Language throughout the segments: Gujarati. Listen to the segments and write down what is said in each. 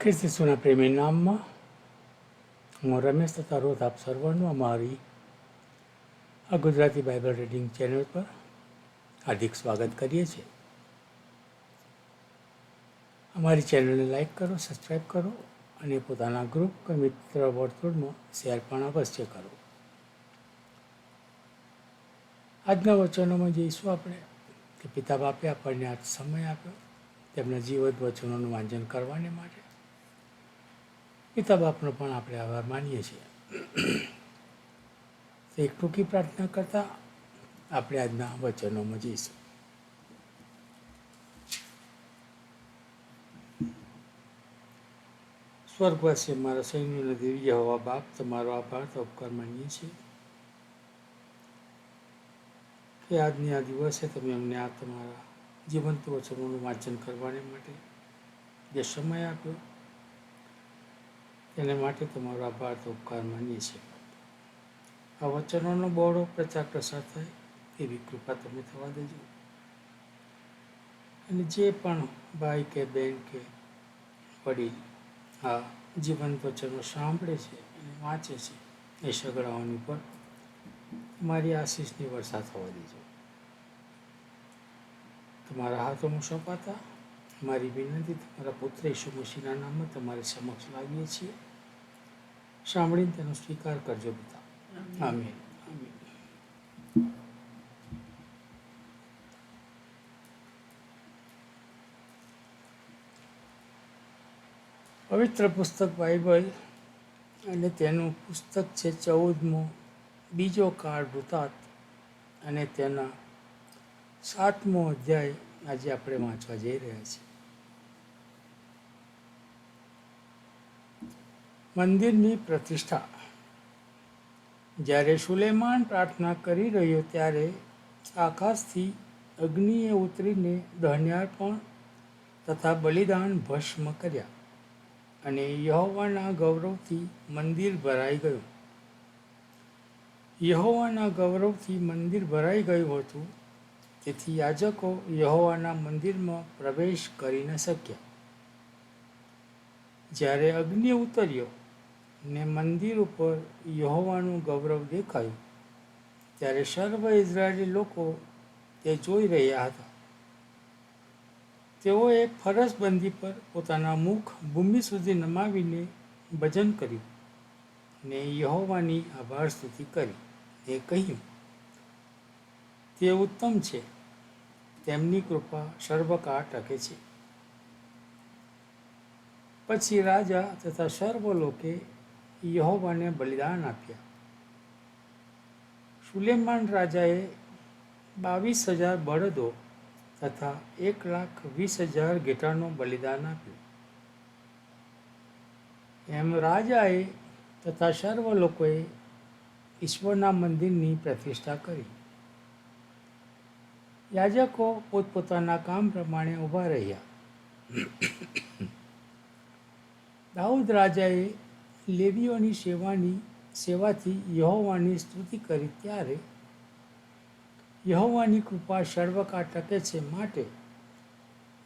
ખ્રિસ્તી સુના પ્રેમી નામમાં હું રમેશ તથા રોજ આપ સર્વનું અમારી આ ગુજરાતી બાઇબલ રીડિંગ ચેનલ પર હાર્દિક સ્વાગત કરીએ છીએ અમારી ચેનલને લાઈક કરો સબસ્ક્રાઈબ કરો અને પોતાના ગ્રુપ કે મિત્ર વર્તુળમાં શેર પણ અવશ્ય કરો આજના વચનોમાં જઈશું આપણે કે પિતા બાપે આપણને આજ સમય આપ્યો તેમના જીવત વચનોનું વાંચન કરવાને માટે પિતા બાપનો પણ આપણે આભાર માનીએ છીએ. તો એક ટૂંકી પ્રાર્થના કરતાં આપણે આજના વચનોમાં જઈશું. સ્વર્ગવાસી અમારા સૈન્યનો દિવ્ય હવા બાપ, તમારો આભાર તો ઉપકાર માનીએ છીએ કે આજની આ દિવસે તમે અમને આ તમારા જીવંત વચનોનું વાંચન કરવાને માટે જે સમય આપ્યો તેને માટે તમારો આભાર તો ઉપકાર માનીએ છીએ. આ વચનોનો બહોળો પ્રચાર પ્રસાર થાય એવી કૃપા તમે થવા દેજો. અને જે પણ ભાઈ કે બેન કે વડીલ આ જીવંત વચનો સાંભળે છે અને વાંચે છે, એ સગડાઓની પર મારી આશીષની વર્ષા થવા દેજો. તમારા હાથોમાં સોંપાતા, મારી વિનંતી તમારા પુત્ર ઈશુ મસીના નામમાં તમારી સમક્ષ લાવીએ છીએ. સાંભળીને તેનો સ્વીકાર કરજો પિતા. આમીન. પવિત્ર પુસ્તક બાઇબલ અને તેનું પુસ્તક છે ચૌદમો. બીજો કાળ વૃતાંત અને તેના સાતમો અધ્યાય આજે આપણે વાંચવા જઈ રહ્યા છીએ. મંદિરની પ્રતિષ્ઠા. જ્યારે સુલેમાન પ્રાર્થના કરી રહ્યો ત્યારે આકાશથી અગ્નિએ ઉતરીને દહન્યાર્પણ તથા બલિદાન ભસ્મ કર્યા અને યહોવાના ગૌરવથી મંદિર ભરાઈ ગયું. યહોવાના ગૌરવથી મંદિર ભરાઈ ગયું હતું, તેથી યાજકો યહોવાના મંદિરમાં પ્રવેશ કરી ન શક્યા. જ્યારે અગ્નિ ઉતર્યો ને મંદિર ઉપર યહોવાનું ગૌરવ દેખાયું. ત્યારે સર્વ ઇઝરાયેલી લોકો તે જોઈ રહ્યા હતા. તેઓએ ફરસબંધી પર પોતાના મુખ ભૂમિ સુધી નમાવીને ભજન કર્યું ને યહોવાની આભાર સ્તુતિ કરી એ કહ્યું, તે ઉત્તમ છે. તેમની કૃપા સર્વકાળ ટકે છે. પછી રાજા તથા સર્વ લોકે યહોવાને બલિદાન આપ્યા. સુલેમાન રાજાએ બાવીસ હજાર બળદો તથા એક લાખ વીસ હજાર ઘેટાનું બલિદાન આપ્યું. એમ રાજાએ તથા સર્વ લોકોએ ઈશ્વરના મંદિરની પ્રતિષ્ઠા કરી. યાજકો પોતપોતાના કામ પ્રમાણે ઊભા રહ્યા. દાઉદ રાજાએ લેવીઓની સેવાની, સેવાથી યહોવાની સ્તુતિ કરી ત્યારે યહોવાની કૃપા સર્વકાળ ટકે છે માટે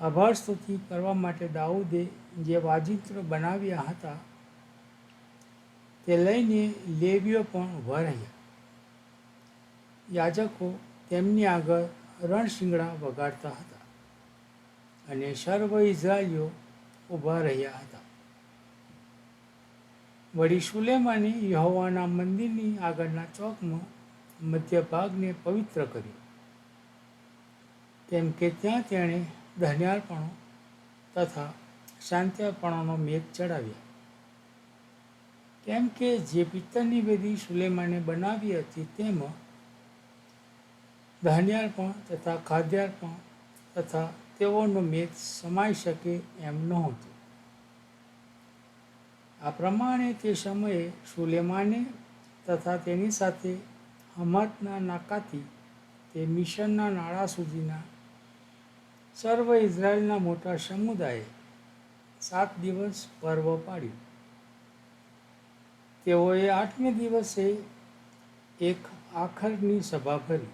આભાર સ્તુતિ કરવા માટે દાઉદે જે વાજિંત્ર બનાવ્યા હતા તે લઈને લેવીઓ પણ રહ્યા. યાજકો તેમની આગળ રણશિંગડા વગાડતા હતા અને સર્વ ઇઝરાયલીઓ ઊભા રહ્યા હતા. વળી સુલેમાને યહોવાના મંદિરની આગળના ચોકમાં મધ્ય ભાગને પવિત્ર કર્યો. કેમ કે ત્યાં તેણે ધન્યાર્પણો તથા શાંત્યાર્પણોનો મેઘ ચડાવ્યા. કેમ કે જે પિત્તરની વેદી સુલેમાને બનાવી હતી તેમાં ધાન્યાર્પણ તથા ખાદ્યાર્પણ તથા તેઓનો મેઘ સમાઈ શકે એમ નહોતું. આ પ્રમાણે તે સમયે સુલેમાને તથા તેની સાથે હમાતના નાકાથી તે મિશનના નાળા સુધીના સર્વ ઇઝરાયલના મોટા સમુદાયે સાત દિવસ પર્વ પાડ્યું. તેઓએ આઠમે દિવસે એક આખરની સભા ભરી.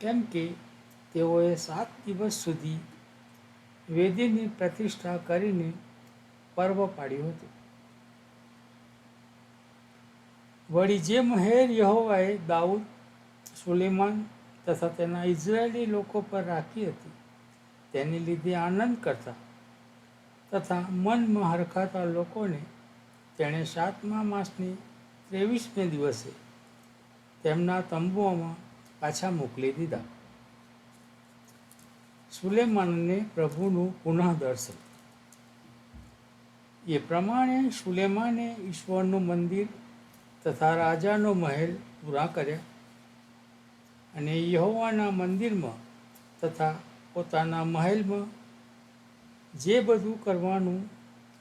કેમ કે તેઓએ સાત દિવસ સુધી વેદીની પ્રતિષ્ઠા કરીને પર્વ પાડ્યું હતું. વળી જે મહેર યહોવાએ દાઉદ, સુલેમાન તથા તેના ઇઝરાયેલી લોકો પર રાખી હતી, તેને લીધે આનંદ કરતા તથા મનમાં હરખાતા લોકોને તેણે સાતમા માસની ત્રેવીસમે દિવસે તેમના તંબુઓમાં પાછા મોકલી દીધા. સુલેમાનને પ્રભુનું પુનઃ દર્શન એ પ્રમાણે સુલેમાને ઈશ્વરનું મંદિર તથા રાજાનો મહેલ પૂરા કર્યા અને યહોવાના મંદિરમાં તથા પોતાના મહેલમાં જે બધું કરવાનું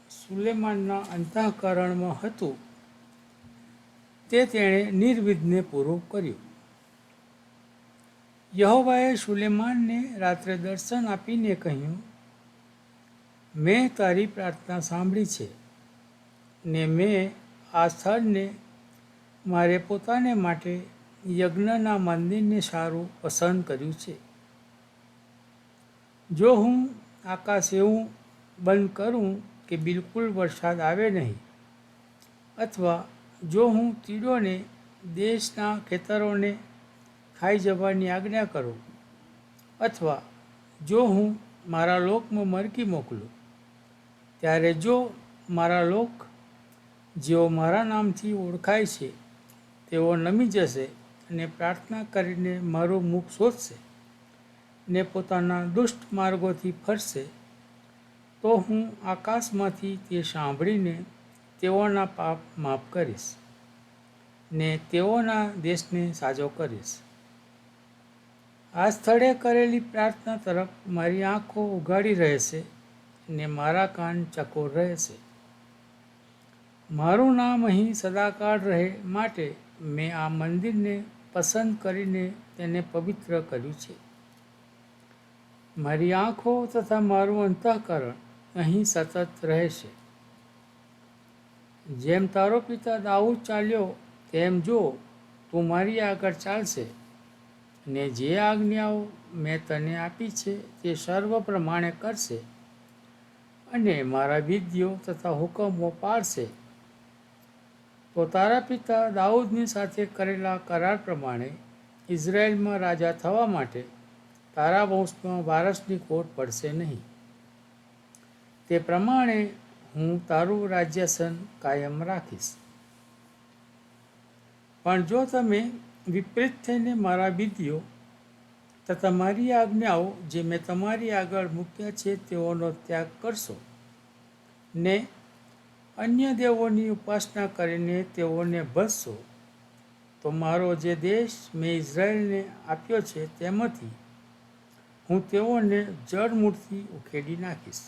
સુલેમાનના અંતઃકરણમાં હતું તે તેણે નિર્વિઘ્ને પૂરું કર્યું. યહોવાએ સુલેમાનને રાત્રે દર્શન આપીને કહ્યું મેં તારી પ્રાર્થના સાંભળી છે ને મેં આ સ્થળને મારે પોતાને માટે યજ્ઞના મંદિરને સારું પસંદ કર્યું છે. જો હું આકાશ એવું બંધ કરું કે બિલકુલ વરસાદ આવે નહીં, અથવા જો હું તીડોને દેશના ખેતરોને ખાઈ જવાની આજ્ઞા કરું, અથવા જો હું મારા લોકમાં મરકી મોકલું ત્યારે જો મારા લોક, જેઓ મારા નામથી ઓળખાય છે, તેઓ નમી જશે અને પ્રાર્થના કરીને મારું મુખ શોધશે ને પોતાના દુષ્ટ માર્ગોથી ફરશે, તો હું આકાશમાંથી તે સાંભળીને તેઓના પાપ માફ કરીશ ને તેઓના દેશને સાજો કરીશ. આ સ્થળે કરેલી પ્રાર્થના તરફ મારી આંખો ઉઘાડી રહેશે ને મારા કાન ચકોર રહેશે. મારું નામ અહીં સદાકાળ રહે માટે મેં આ મંદિરને પસંદ કરીને તેને પવિત્ર કર્યું છે. મારી આંખો તથા મારું અંતઃકરણ અહીં સતત રહેશે. જેમ તારો પિતા દાઉદ ચાલ્યો, તેમ જો તું મારી આગળ ચાલશે ને જે આજ્ઞાઓ મેં તને આપી છે તે સર્વ પ્રમાણે કરશે અને મારા વિધિઓ તથા હુકમો પાળશે તો તારા પિતા દાઉદની સાથે કરેલા કરાર પ્રમાણે ઇઝરાયલમાં રાજા થવા માટે તારા વંશમાં વારસની ખોટ પડશે નહીં. તે પ્રમાણે હું તારું રાજ્યાસન કાયમ રાખીશ. પણ જો તમે વિપરીત થઈને મારા વિધિઓ તથા મારી આજ્ઞાઓ જે મેં તમારી આગળ મૂક્યા છે, તેઓનો ત્યાગ કરશો. ને અન્ય દેવોની ઉપાસના કરીને તેઓને ભસશો તો મારો જે દેશ મેં ઇઝરાયલને આપ્યો છે, તેમાંથી હું તેઓને જળમૂળથી ઉખેડી નાખીશ.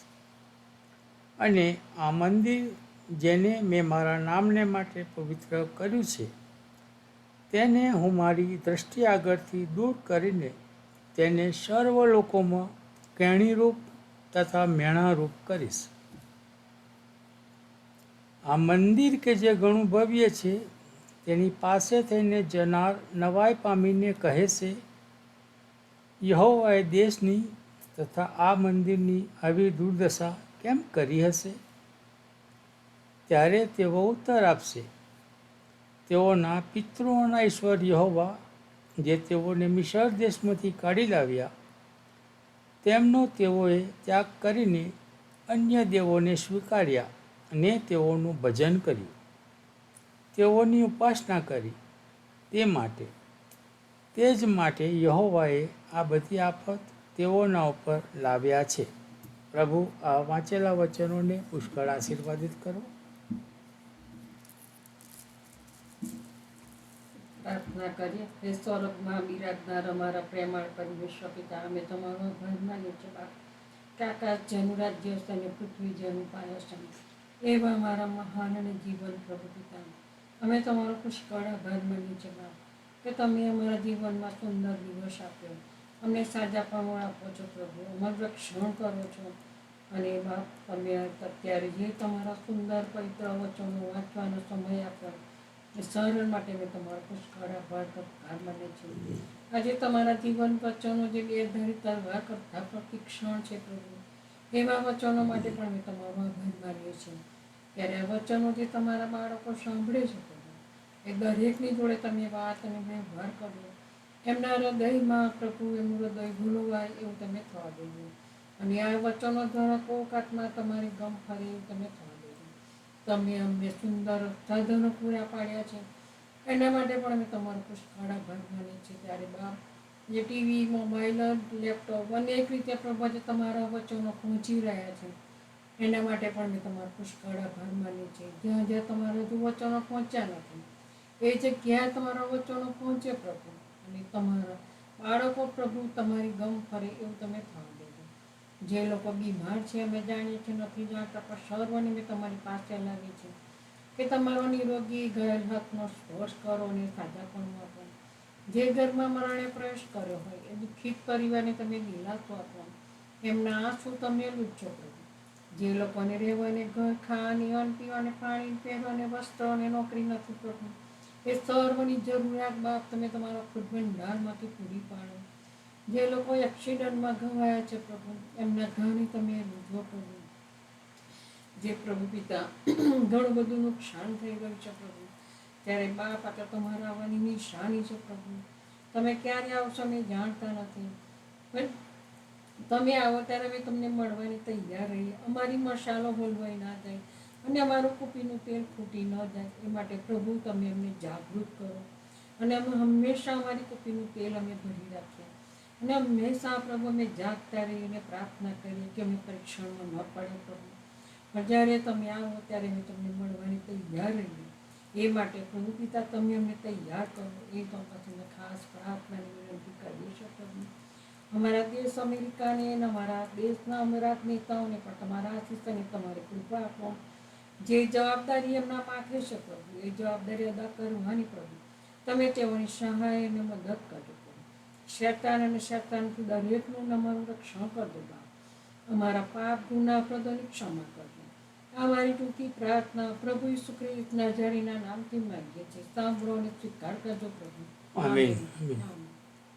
અને આ મંદિર જેને મેં મારા નામને માટે પવિત્ર કર્યું છે, તેને હું મારી દ્રષ્ટિ આગળથી દૂર કરીને તેને સર્વ લોકોમાં કેણીરૂપ તથા મેણારૂપ કરીશ. આ મંદિર કે જે ઘણું ભવ્ય છે, તેની પાસે થઈને જનાર નવાઈ પામીને કહે છે, યહોવાએ દેશની તથા આ મંદિરની આવી દુર્દશા કેમ કરી હશે? ત્યારે તેઓ ઉત્તર આપશે. તેઓના પિતૃઓના ઈશ્વર યહોવા જે તેઓને મિશર દેશમાંથી કાઢી લાવ્યા. તેમનો તેઓએ ત્યાગ કરીને અન્ય દેવોને સ્વીકાર્યા અને તેઓનું ભજન કર્યું. તેઓની ઉપાસના કરી તે માટે. તે જ માટે યહોવાએ આ બધી આફત તેઓના ઉપર લાવ્યા છે. પ્રભુ, આ વાંચેલા વચનોને પુષ્કળ આશીર્વાદિત કરો. પ્રાર્થના કરીએ. હે બિરાજનાર અમારા પ્રેમાળ પરમેશ્વર પિતા, અમે તમારો આભાર માનીએ છીએ બાપ કે જેનું રાજ્ય અને પૃથ્વી જેનું પાયો છે. એવા અમારા મહાન અને જીવન પ્રભુ પિતા. અમે તમારો પુષ્કળ આભાર માનીએ છીએ કે તમે અમારા જીવનમાં સુંદર દિવસ આપ્યો. અમને સાજાપણું આપો છો પ્રભુ. અમારું રક્ષણ કરો છો. અને બાપ તમે અત્યારે જે તમારા સુંદર પવિત્ર વચનો વાંચવાનો સમય આપ્યો સરળ માટે મેં તમારો પુષ્કળ આભાર આભાર માને છે. આજે તમારા જીવન વચનો જે ધરી તલવાર કરતા પ્રતિક્ષણ છે પ્રભુ, એવા વચનો માટે પણ મેં તમારો આભાર માન્યો છે. ત્યારે આ વચનો જે તમારા બાળકો સાંભળે છે પ્રભુ, એ દરેકની જોડે તમે વાત અને વ્યવહાર કરો. એમના હૃદયમાં પ્રભુ એમનું હૃદય ભૂલવાય એવું તમે થવા દેજો. અને આ વચનો દ્વારા કોકાતમાં તમારી ગમ ફરે એવું તમે થવા તમે અમને સુંદર સાધનો પૂરા પાડ્યા છે. એના માટે પણ અમે તમારો પુષ્કાળા આભાર માનીએ છીએ. ત્યારે બાપ જે ટીવી મોબાઈલ લેપટોપ અનેક રીતે પ્રભુ જે તમારા વચનો પહોંચી રહ્યા છે. એના માટે પણ મેં તમારો પુષ્કળ આભાર માનીએ છીએ. જ્યાં જ્યાં તમારા હજુ વચનો પહોંચ્યા નથી, એ જગ્યાએ તમારા વચનો પહોંચે પ્રભુ. અને તમારા બાળકો પ્રભુ તમારી ગમ ફરે એવું તમે થવા જે લોકો બીમાર છે, અમે જાણીએ છીએ, નથી જાણતા, પણ સર્વને મેં તમારી પાસે લાવી છે કે તમારો નિરોગી ઘાયલ હાથનો સ્પર્શ કરો અને સાજાપણું આપો જે ઘરમાં મરણે પ્રવેશ કર્યો હોય, એ દુઃખિત પરિવારને તમે દિલાસો આપો એમના આંસુ તમે લૂછો કરો જે લોકોને રહેવાને ઘર ખાવાની, અન્ન પીવાને પાણી પહેરવાને વસ્ત્ર અને નોકરી નથી પ્રભુ એ સર્વની જરૂરિયાત બાપ તમે તમારા ખુદ ભંડારમાંથી પૂરી પાડો. જે લોકો એક્સિડન્ટમાં ઘવાયા છે પ્રભુ, એમના ઘરની તમે રૂજો પ્રભુ. જે પ્રભુ પિતા ઘણું બધું નુકસાન થઈ ગયું છે પ્રભુ. ત્યારે બાપ આ તમારા આવવાની નિશાની છે પ્રભુ. તમે ક્યારે આવશો અમે જાણતા નથી. પણ તમે આવો ત્યારે અમે તમને મળવાની તૈયાર રહીએ. અમારી મસાલો હોલવાઈ ના જાય અને અમારું કુપીનું તેલ ફૂટી ન જાય. એ માટે પ્રભુ તમે અમને જાગૃત કરો. અને અમે હંમેશા અમારી કુપીનું તેલ અમે ભરી રાખીએ. અને હંમેશા પ્રભુ અમે જાગતા રહીને પ્રાર્થના કરીએ કે અમે પરીક્ષણમાં ન પડે પ્રભુ. પણ જ્યારે તમે આવો ત્યારે અમે તમને મળવાની તૈયાર રહીએ એ માટે પ્રભુ પિતા, તમે અમને તૈયાર કરો. એ તો પછી ખાસ પ્રાર્થનાની વિનંતી કરીએ છીએ પ્રભુ. અમારા દેશ અમેરિકાને અને અમારા દેશના અમરાત નેતાઓને પણ તમારા આશીષ અને તમારી કૃપા આપો. જે જવાબદારી એમના માથે છે પ્રભુ, એ જવાબદારી અદા કરવાની પ્રભુ. તમે તેઓની સહાય અને મદદ કરજો. શેતાન અને શેતાનથી દરેકનું અમારું રક્ષણ કરજો બાપ અમારા પાપ ગુના પ્રદોની ક્ષમા કરજો. અમારી ટૂંકી પ્રાર્થના પ્રભુ ઈસુ ખ્રિસ્ત નાજારીના નામથી માંગીએ છીએ. સાંભળો અને સ્વીકાર કરજો પ્રભુ. આમીન.